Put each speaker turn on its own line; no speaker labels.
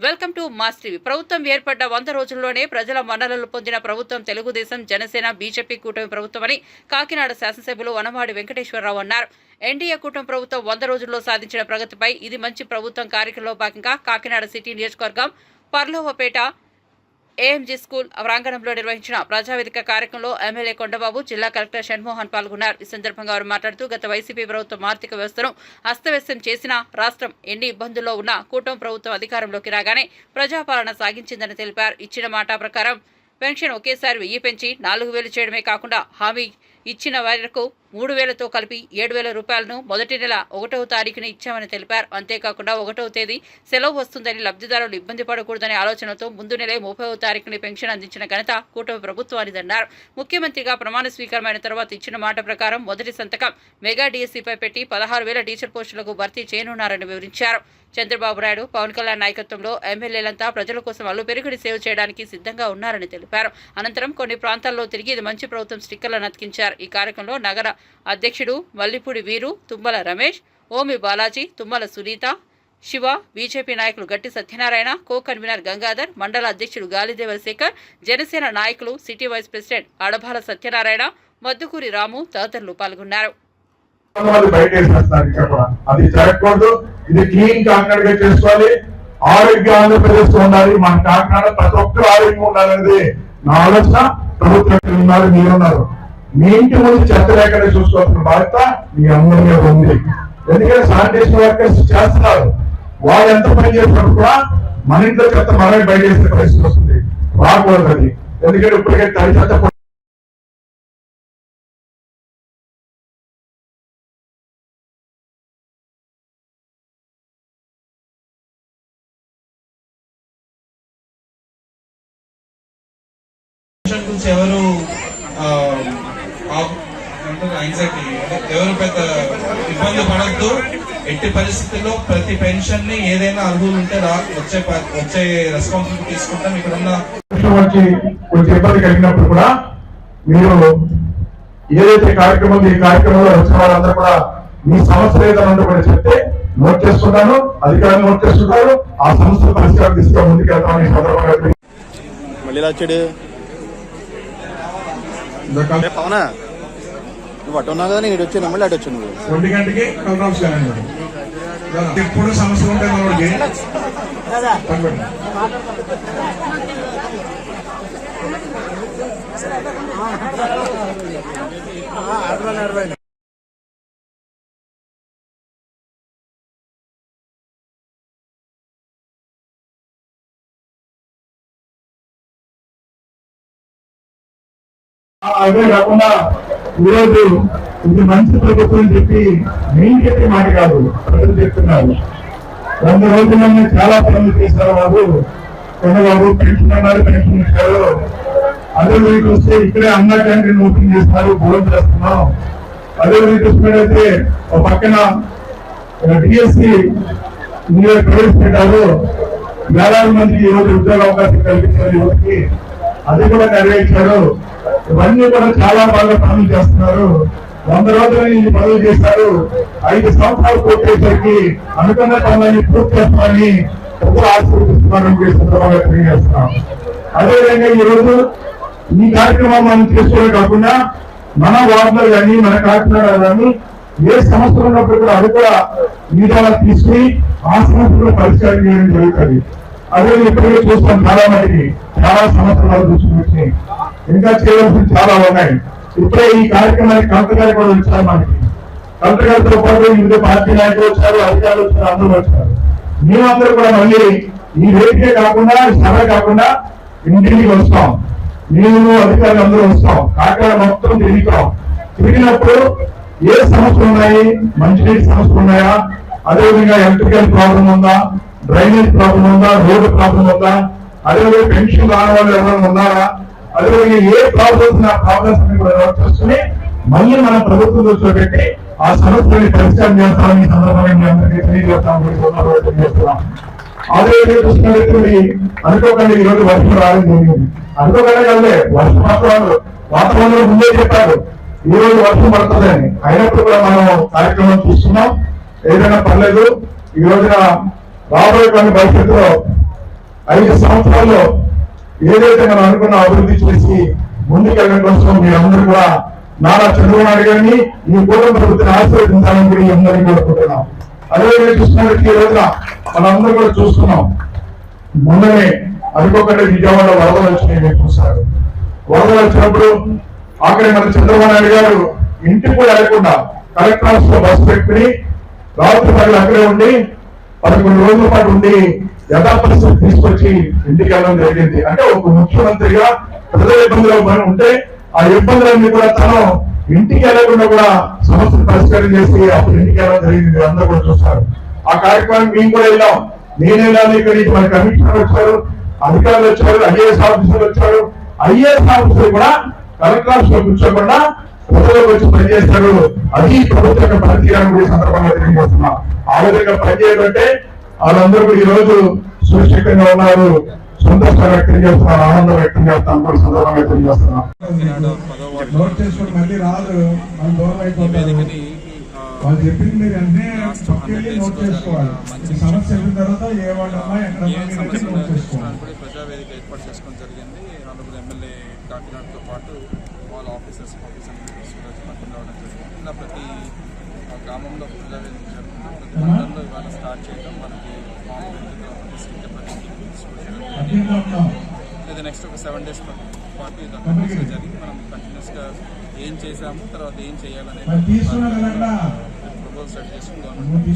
Welcome to మాస్టివి ప్రభుత్వం ఏర్పడ్డ వంద రోజుల్లోనే ప్రజల మన్ననలు పొందిన ప్రభుత్వం తెలుగుదేశం జనసేన బీజేపీ కూటమి ప్రభుత్వమని కాకినాడ శాసనసభ్యులు వనమాడి వెంకటేశ్వరరావు అన్నారు. ఎన్డీఏ కూటమి ప్రభుత్వం వంద రోజుల్లో సాధించిన ప్రగతిపై ఇది మంచి ప్రభుత్వం కార్యక్రమంలో భాగంగా కాకినాడ సిటీ నియోజకవర్గం పర్లోవపేట ఏఎంజీ స్కూల్ ప్రాంగణంలో నిర్వహించిన ప్రజావేదిక కార్యక్రమంలో ఎమ్మెల్యే కొండబాబు జిల్లా కలెక్టర్ షణ్మోహన్ పాల్గొన్నారు. ఈ సందర్భంగా వారు మాట్లాడుతూ గత వైసీపీ ప్రభుత్వం ఆర్థిక వ్యవస్థను అస్తవ్యస్తం చేసిన రాష్ట్రం ఎన్ని ఇబ్బందుల్లో ఉన్నా కూటమి ప్రభుత్వం అధికారంలోకి రాగానే ప్రజాపాలన సాగించిందని తెలిపారు. ఇచ్చిన మాట ప్రకారం పెన్షన్ ఒకేసారి వెయ్యి పెంచి నాలుగు వేలు చేయడమే కాకుండా హామీ ఇచ్చిన వారికి మూడు వేలతో కలిపి ఏడు వేల రూపాయలను మొదటి నెల ఒకటవ తారీఖున ఇచ్చామని తెలిపారు. అంతేకాకుండా ఒకటవ తేదీ సెలవు వస్తుందని లబ్ధిదారులు ఇబ్బంది పడకూడదనే ఆలోచనతో ముందు నెలే ముప్పైవ తారీఖున పెన్షన్ అందించిన ఘనత కూటమి ప్రభుత్వానిదన్నారు ముఖ్యమంత్రిగా ప్రమాణ స్వీకారమైన తర్వాత ఇచ్చిన మాట ప్రకారం మొదటి సంతకం మెగా డిఎస్సీపై పెట్టి పదహారు వేల టీచర్ పోస్టులకు భర్తీ చేయనున్నారని వివరించారు. చంద్రబాబు నాయుడు పవన్ కళ్యాణ్ నాయకత్వంలో ఎమ్మెల్యేలంతా ప్రజల కోసం అల్లు పెరుగుడి సేవ చేయడానికి సిద్ధంగా ఉన్నారని తెలిపారు. అనంతరం కొన్ని ప్రాంతాల్లో తిరిగి ఇది మంచి ప్రభుత్వం స్టిక్కర్లను అతికించారు. ఈ కార్యక్రమంలో నగర అధ్యక్షుడు మల్లిపూడి వీరు తుమ్మల రమేష్ ఓమి బాలాజీ తుమ్మల సునీత శివ బీజేపీ నాయకులు గట్టి సత్యనారాయణ కో కన్వీనర్ గంగాధర్ మండల అధ్యక్షుడు గాలిదేవ శేఖర్ జనసేన నాయకులు city vice president Adabhala Satyanarayana Maddukuri Ramu తదితరులు పాల్గొన్నారు.
వాళ్ళు బయట వేసేస్తారు ఇక్కడ కూడా. అది జరగకూడదు. ఇది క్లీన్ కాకినాడ గా చేసుకోవాలి. ఆరోగ్య ఆంధ్రప్రదేశ్ ఉండాలి. మన కాకినాడ ప్రతి ఒక్కరు ఆరోగ్యం ఉండాలనేది నా ఆలోచన. ప్రభుత్వం ఉన్నారు మీరు ఉన్నారు మీ ఇంటి ముందు చెత్త లేకుండా చూసుకోవాల్సిన బాధ్యత మీ అందరి మీద ఉంది. ఎందుకంటే శానిటేషన్ వర్కర్స్ చేస్తున్నారు. వాళ్ళు ఎంత పని చేస్తున్నారు కూడా మన ఇంట్లో చెత్త మనమే బయట వేసే పరిస్థితి వస్తుంది. రాకూడదు అది. ఎందుకంటే ఇప్పటికే తడి చెత్త
గురించి ఎవరు యాంగ్జైటీ ఎవరు పెద్ద ఇబ్బంది పడద్దు. ఎట్టి పరిస్థితుల్లో ప్రతి పెన్షన్ని ఏదైనా అర్హులు ఉంటే రా వచ్చే వచ్చే రెస్పాన్సిబిలిటీ తీసుకుంటాం. ఇక్కడ ఉన్న
కొంచెం ఇబ్బంది కలిగినప్పుడు కూడా మీరు ఏదైతే కార్యక్రమం ఈ కార్యక్రమంలో వచ్చిన వాళ్ళందరూ కూడా మీ సమస్యలు ఏదైనా ఉంటే కూడా చెప్తే నోట్ చేసుకున్నాను అధికారులు నోట్ చేసుకుంటారు ఆ సమస్య పరిష్కారం తీసుకుని ముందుకెళ్తామని సందర్భంగా
మళ్ళీ పవనా? నువ్వు అటు ఉన్నావు కదా నేను వచ్చాను మళ్ళీ అటు వచ్చాను
ఒంటి గంటకి ఎప్పుడు ఉంటాయి మనకి పనిపెట్టు. ఆ, అదే కాకుండా ఈరోజు ఇది మంచి ప్రభుత్వం చెప్పి నేను చెప్పే మాట కాదు ప్రజలు చెప్తున్నారు. వంద రోజుల్లోనే చాలా పనులు చేశారు వారు కొండబాబు పెన్షన్ అన్నారు పెన్షన్ ఇచ్చారు. అదే వీటికి వస్తే ఇక్కడే అన్నా క్యాంటీన్ ఓపెన్ చేస్తున్నారు భోజనం చేస్తున్నాం. అదే వీటికి చూసుకున్నట్టయితే ఒక పక్కన డిఎస్సి మీరు ప్రవేశపెట్టారు వేలాది మందికి ఈరోజు ఉద్యోగ అవకాశం కల్పించారు యువతకి. అది కూడా నెరవేర్చారు. ఇవన్నీ కూడా చాలా బాగా పనులు చేస్తున్నారు. వంద రోజులు ఈ పనులు చేశారు. ఐదు సంవత్సరాలు పూర్తయ్యేసరికి అనుకున్న పనులన్నీ పూర్తి చేస్తామని ప్రజలు ఆశీర్వదిస్తున్నారని సందర్భంగా తెలియజేస్తున్నాం. అదేవిధంగా ఈ ఈ కార్యక్రమం మనం చేసుకోవడం కాకుండా మన వార్డులో కానీ మన కాకినాడ కానీ ఏ సంవత్సరం ఉన్నప్పుడు కూడా అది కూడా మీ తీసుకుని ఆ సమస్యలు పరిష్కారం చేయడం జరుగుతుంది. అదే ఇప్పటికే చూస్తాం చాలా మందికి చాలా సమస్యలు చూసుకుని ఇంకా చేయవలసిన చాలా ఉన్నాయి. ఇప్పుడే ఈ కార్యక్రమానికి కలెక్టర్ గారు కూడా వచ్చారు మనకి కలెక్టర్ గారితో పాటు వివిధ పార్టీ నాయకులు వచ్చారు అధికారులు వచ్చారు అందరూ వచ్చారు. మేమందరూ కూడా మళ్ళీ ఈ వేదికే కాకుండా సభ కాకుండా ఇంటికి వస్తాం. మేము అధికారులు అందరూ వస్తాం. కాకినాడ మొత్తం తిరుగుతాం. తిరిగినప్పుడు ఏ సమస్యలు ఉన్నాయి? మంచినీటి సమస్యలు ఉన్నాయా? అదేవిధంగా ఎలక్ట్రికల్ ప్రాబ్లం ఉందా? డ్రైనేజ్ ప్రాబ్లం ఉందా? రోడ్డు ప్రాబ్లం ఉందా? అదేవిధంగా పెన్షన్ రాని వాళ్ళు ఎవరైనా ఉన్నారా? అదేవిధంగా ఏ ప్రాబ్లమ్స్ ఆ ప్రాబ్లమ్స్ కూడా నోట్ చేసుకుని మళ్ళీ మన ప్రభుత్వం దృష్టిలో పెట్టి ఆ సమస్యని పరిష్కారం చేస్తామని ఈ సందర్భంగా మీ అందరికీ తెలియజేస్తాం తెలియజేస్తున్నాం అదే విధంగా అనుకోకండి ఈ రోజు వర్షం రావడం జరిగింది. అనుకోకుండా కదే వర్షం మాత్రం వాతావరణం ముందే చెప్పారు. ఈ రోజు వర్షం పడుతుందని. అయినప్పుడు కూడా మనం కార్యక్రమం చూస్తున్నాం. ఏదైనా పర్లేదు. ఈ రోజున రాబోయే కొన్ని భవిష్యత్తులో ఐదు సంవత్సరాల్లో ఏదైతే మనం అనుకున్న అభివృద్ధి చేసి ముందుకెళ్ళడం కోసం మీరందరూ కూడా నారా చంద్రబాబు గారిని ఈ కుటుంబ ప్రభుత్వాన్ని ఆశీర్వదించాలని కూడా అందరినీ కోరుకుంటున్నాం. అదేవిధంగా చూసినట్టు ఈ రోజున మనందరూ కూడా చూస్తున్నాం. మొన్ననే అనుకోకుండా విజయవాడ వరదలు వచ్చినాయి మీరు చూశారు వరదలు వచ్చినప్పుడు ఆఖరి మన చంద్రబాబు నాయుడు గారు ఇంటికి కూడా వెళ్ళకుండా కలెక్టర్ ఆఫీస్లో బస్సు పెట్టుకుని రాత్రి పగలు అక్కడే ఉండి పదకొండు రోజుల పాటు ఉండి యథాపరిస్థితి తీసుకొచ్చి ఇంటికి వెళ్ళడం జరిగింది. అంటే ఒక ముఖ్యమంత్రిగా ప్రజల ఇబ్బందులు ఉంటే ఆ ఇబ్బందులన్నీ కూడా తను ఇంటికి వెళ్ళకుండా కూడా సమస్యలు పరిష్కారం చేసి అప్పుడు ఇంటికి వెళ్ళడం జరిగింది. మీరు అందరూ కూడా చూస్తారు. ఆ కార్యక్రమానికి మేము కూడా వెళ్ళాం. నేను వెళ్ళాను ఇక్కడ నుంచి మన కమిషనర్ వచ్చారు అధికారులు వచ్చారు ఐఏఎస్ ఆఫీసర్లు వచ్చారు. ఐఏఎస్ ఆఫీసర్ కూడా కలెక్టర్ ఆఫీస్లో కూర్చోకుండా ప్రజలకు వచ్చి పనిచేస్తారు అది ప్రభుత్వ యొక్క పనితీరాన్ని కూడా సందర్భంగా తెలియజేస్తున్నా. ఆ విధంగా పనిచేయాలంటే వాళ్ళందరూ కూడా ఈ రోజు సురక్షితంగా ఉన్నారు. సంతోషం వ్యక్తం చేస్తున్నారు. ఆనందం వ్యక్తం చేస్తాను కూడా సందర్భంగా తెలియజేస్తున్నాం.
నోట్ చేసుకుని మళ్ళీ రాదు. మనం దూరం అయిపోతుంది వాళ్ళు చెప్పింది మీరు వెంటనే పట్టుకెళ్ళి నోట్ చేసుకోవాలి. ఈ సమస్య చెప్పిన తర్వాత ఏ వాళ్ళన్నా ఎక్కడ నోట్ చేసుకోవాలి.
ప్రజావేదిక ఏర్పాటు చేసుకోవడం జరిగింది. ఆనరబుల్ ఎమ్మెల్యే కాకినాడతో పాటు వాళ్ళ ఆఫీసర్స్ ఆఫీసర్ సూరజ్ పక్కన రావడం జరిగింది. ఇలా ప్రతి గ్రామంలో ప్రజావేదిక జరుగుతుంది. ప్రతి మండలంలో ఇవాళ స్టార్ట్ చేయడం మనకి లేదా నెక్స్ట్ ఒక సెవెన్ డేస్ పాటు ఇది జరిగి మనం కంటిన్యూస్గా ఏం చేసాము తర్వాత ఏం
కదన్నా
ప్రపోజల్ సెట్
నువ్వు